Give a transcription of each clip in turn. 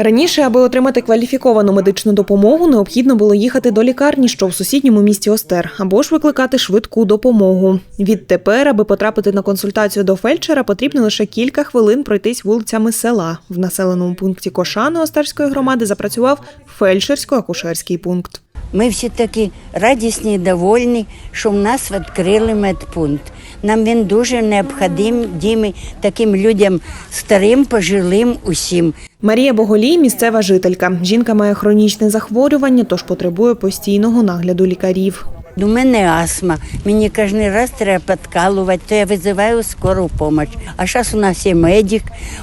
Раніше, аби отримати кваліфіковану медичну допомогу, необхідно було їхати до лікарні, що в сусідньому місті Остер, або ж викликати швидку допомогу. Відтепер, аби потрапити на консультацію до фельдшера, потрібно лише кілька хвилин пройтись вулицями села. В населеному пункті Кошани Остерської громади запрацював фельдшерсько-акушерський пункт. Ми всі такі радісні і довольні, що в нас відкрили медпункт. Нам він дуже необхідний таким людям старим, пожилим усім. Марія Боголій місцева жителька. Жінка має хронічне захворювання, тож потребує постійного нагляду лікарів. У мене астма, мені кожен раз треба підкалувати, то я визиваю скору допомогу. А зараз у нас є медик,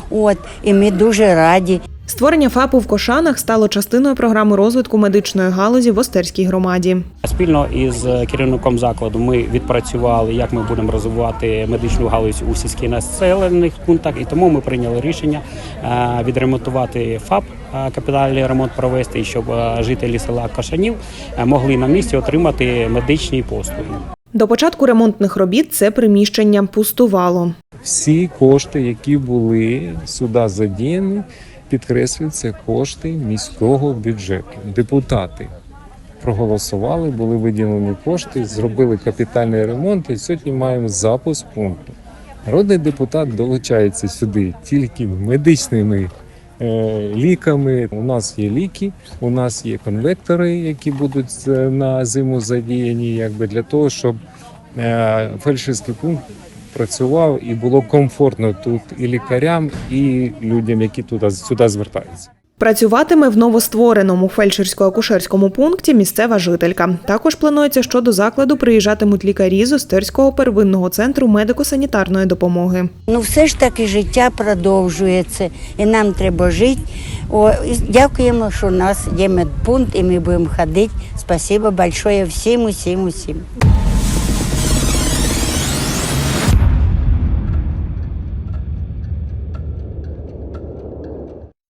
от, і ми дуже раді. Створення ФАПу в Кошанах стало частиною програми розвитку медичної галузі в Остерській громаді. Спільно із керівником закладу ми відпрацювали, як ми будемо розвивати медичну галузь у сільських населених пунктах, і тому ми прийняли рішення е, відремонтувати ФАП, е, капітальний ремонт провести, щоб е, жителі села Кашанів е, могли на місці отримати медичні послуги. До початку ремонтних робіт це приміщення пустувало. всі кошти, які були сюди задіяні, підкреслюю, це кошти міського бюджету. Депутати проголосували, були виділені кошти, зробили капітальний ремонт, і сьогодні маємо запуск пункту. Народний депутат долучається сюди тільки медичними е, ліками. У нас є ліки, у нас є конвектори, які будуть е, на зиму задіяні, якби для того, щоб е, фельдшерський пункт працював і було комфортно тут і лікарям, і людям, які туди сюди звертаються. Працюватиме в новоствореному фельдшерсько-акушерському пункті місцева жителька. Також планується, що до закладу приїжджатимуть лікарі з Остерського первинного центру медико-санітарної допомоги. Ну все ж таки життя продовжується, і нам треба жити. О, дякуємо, що у нас є медпункт, і ми будемо ходити. Спасибо большое всім, усім, усім.